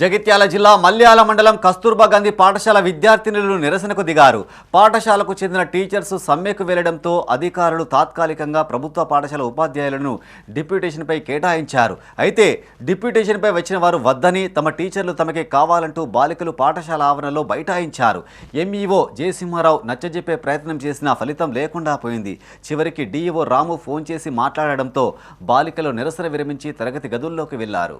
జగిత్యాల జిల్లా మల్యాల మండలం కస్తూర్బా గాంధీ పాఠశాల విద్యార్థినులు నిరసనకు దిగారు. పాఠశాలకు చెందిన టీచర్స్ సమ్మెకు వెళ్ళడంతో అధికారులు తాత్కాలికంగా ప్రభుత్వ పాఠశాల ఉపాధ్యాయులను డిప్యూటేషన్పై కేటాయించారు. అయితే డిప్యూటేషన్పై వచ్చిన వారు వద్దని తమ టీచర్లు తమకే కావాలంటూ బాలికలు పాఠశాల ఆవరణలో బైఠాయించారు. ఎంఈఓ జయసింహారావు నచ్చజెప్పే ప్రయత్నం చేసినా ఫలితం లేకుండా పోయింది. చివరికి డీఈఓ రాము ఫోన్ చేసి మాట్లాడడంతో బాలికలు నిరసన విరమించి తరగతి గదుల్లోకి వెళ్ళారు.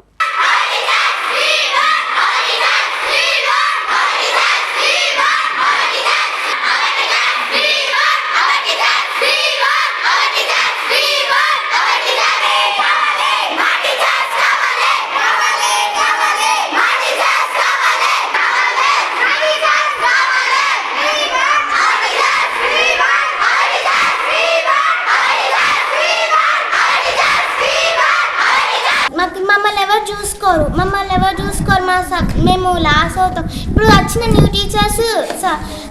ఎవరు చూసుకోరు? మమ్మల్ని ఎవరు చూసుకోరు? మా మేము లాస్ అవుతాం. ఇప్పుడు వచ్చిన న్యూ టీచర్స్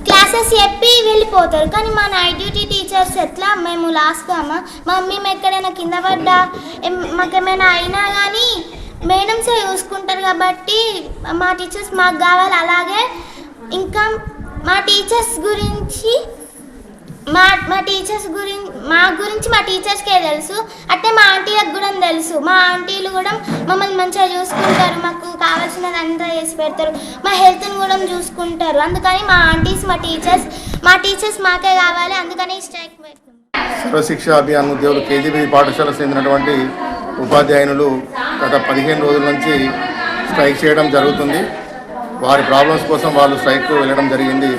క్లాసెస్ చెప్పి వెళ్ళిపోతారు. కానీ మా నైట్ డ్యూటీ టీచర్స్ ఎట్లా? మేము లాస్ కామా? మా మేము ఎక్కడైనా కింద పడ్డా? మాకేమైనా అయినా కానీ మేడమ్సే చూసుకుంటారు కాబట్టి మా టీచర్స్ మాకు కావాలి. అలాగే ఇంకా మా టీచర్స్ గురించి మా మా టీచర్స్ గురించి మా గురించి మా టీచర్స్కే తెలుసు. అంటే మా ఆంటీలకు కూడా తెలుసు. మా ఆంటీలు కూడా మమ్మల్ని మంచిగా చూసుకుంటారు. మాకు కావాల్సినది అంతా చేసి పెడతారు. మా హెల్త్ని కూడా చూసుకుంటారు. అందుకని మా ఆంటీస్ మా టీచర్స్ మా టీచర్స్ మాకే కావాలి. అందుకని స్ట్రైక్ సర్వశిక్ష అభియాన్ ఉద్యోగులు కేజీబీ పాఠశాలకు చెందినటువంటి ఉపాధ్యాయునులు గత పదిహేను రోజుల నుంచి స్ట్రైక్ చేయడం జరుగుతుంది. వారి ప్రాబ్లమ్స్ కోసం వాళ్ళు స్ట్రైక్ వెళ్ళడం జరిగింది.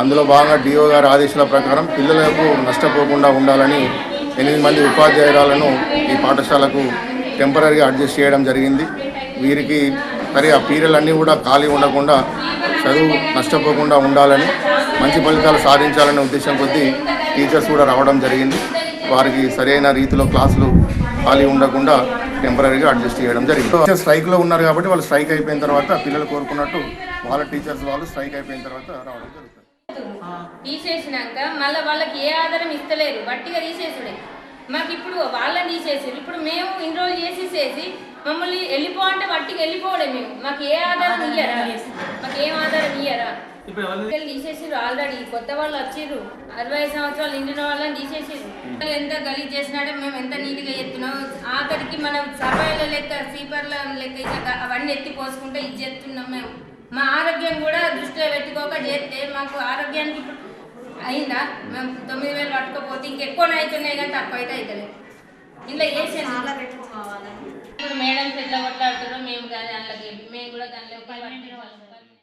అందులో భాగంగా డిఓ గారి ఆదేశాల ప్రకారం పిల్లలకు నష్టపోకుండా ఉండాలని ఎనిమిది మంది ఉపాధ్యాయురాలను ఈ పాఠశాలకు టెంపరీగా అడ్జస్ట్ చేయడం జరిగింది. వీరికి మరి ఆ పీరియడ్లన్నీ కూడా ఖాళీ ఉండకుండా చదువు నష్టపోకుండా ఉండాలని మంచి ఫలితాలు సాధించాలనే ఉద్దేశం కొద్దీ టీచర్స్ కూడా రావడం జరిగింది. వారికి సరైన రీతిలో క్లాసులు ఖాళీ ఉండకుండా టెంపరీగా అడ్జస్ట్ చేయడం జరిగింది. టీచర్స్ స్ట్రైక్లో ఉన్నారు కాబట్టి వాళ్ళు స్ట్రైక్ అయిపోయిన తర్వాత పిల్లలు కోరుకున్నట్టు వాళ్ళ టీచర్స్ వాళ్ళు స్ట్రైక్ అయిపోయిన తర్వాత రావడం జరుగుతుంది. తీసేసినాక మళ్ళీ వాళ్ళకి ఏ ఆధారం ఇస్తలేరు. వట్టిగా తీసేసుడే. మాకు ఇప్పుడు వాళ్ళని తీసేసారు. ఇప్పుడు మేము ఇన్ని రోజులు చేసేసేసి మమ్మల్ని వెళ్ళిపో అంటే వట్టికి వెళ్ళిపోవడే మేము. మాకు ఏ ఆధారం ఇయ్యరా? మాకు ఏం ఆధారం ఇయ్యరా? తీసేసిర్రు ఆల్రెడీ కొత్త వాళ్ళు వచ్చిర్రు. అరవై ఐదు సంవత్సరాలు నిండిన వాళ్ళని తీసేసిర్రు. వాళ్ళు ఎంత గలీజ్ చేసినాడో మేము ఎంత నీట్గా ఎత్తున్నాం ఆఖరికి మనం సర్వేల లెక్క స్వీపర్ల లెక్క అవన్నీ ఎత్తి పోసుకుంటే ఇది చేస్తున్నాం మేము. మా ఆరోగ్యం కూడా దృష్టిలో పెట్టుకోక చేస్తే మాకు ఆరోగ్యానికి ఇప్పుడు అయిందా? మేము తొమ్మిది వేలు పట్టుకోపోతే ఇంకెక్కువ అవుతున్నాయి కానీ తక్కువ అయితే అవుతలేదు ఇంట్లో వేసేది